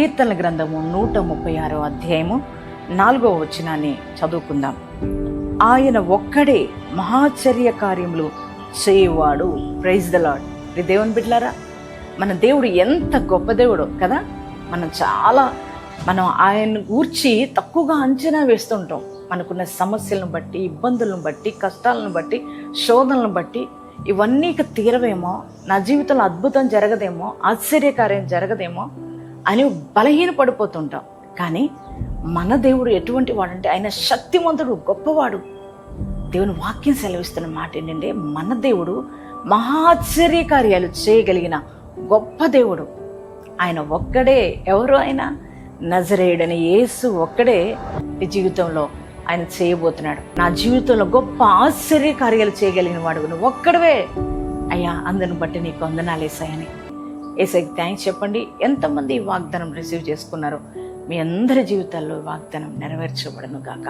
కీర్తనల గ్రంథము నూట ముప్పై ఆరో అధ్యాయము నాలుగో వచనాన్ని చదువుకుందాం. ఆయన ఒక్కడే మహాచర్య కార్యములు చేయవాడు. ప్రైజ్ ద లాడ్ ఇది దేవుని బిడ్లారా మన దేవుడు ఎంత గొప్ప దేవుడు కదా? మనం చాలా మనం ఆయన గూర్చి తక్కువగా అంచనా వేస్తుంటాం. మనకున్న సమస్యలను బట్టి ఇబ్బందులను బట్టి కష్టాలను బట్టి శోధనలను బట్టి ఇవన్నీ ఇక తీరవేమో? నా జీవితంలో అద్భుతం జరగదేమో? ఆశ్చర్యకార్యం జరగదేమో? అని బలహీన పడిపోతుంటాం కానీ మన దేవుడు ఎటువంటి వాడంటే ఆయన శక్తివంతుడు గొప్పవాడు. దేవుని వాక్యం సెలవిస్తున్న మాట ఏంటంటే మన దేవుడు మహాశ్చర్య కార్యాలు చేయగలిగిన గొప్ప దేవుడు. ఆయన ఒక్కడే ఎవరు ఆయన? నజరేయుడని యేసు ఒక్కడే ఈ జీవితంలో ఆయన చేయబోతున్నాడు. నా జీవితంలో గొప్ప ఆశ్చర్య కార్యాలు చేయగలిగిన వాడు నువ్వు ఒక్కడవే. అయ్యా అందరిని బట్టి నీకు వందనాలేసాయని ఏసైకి థ్యాంక్స్ చెప్పండి. ఎంతమంది వాగ్దానం రిసీవ్ చేసుకున్నారో మీ అందరి జీవితాల్లో వాగ్దానం నెరవేర్చబడను గాక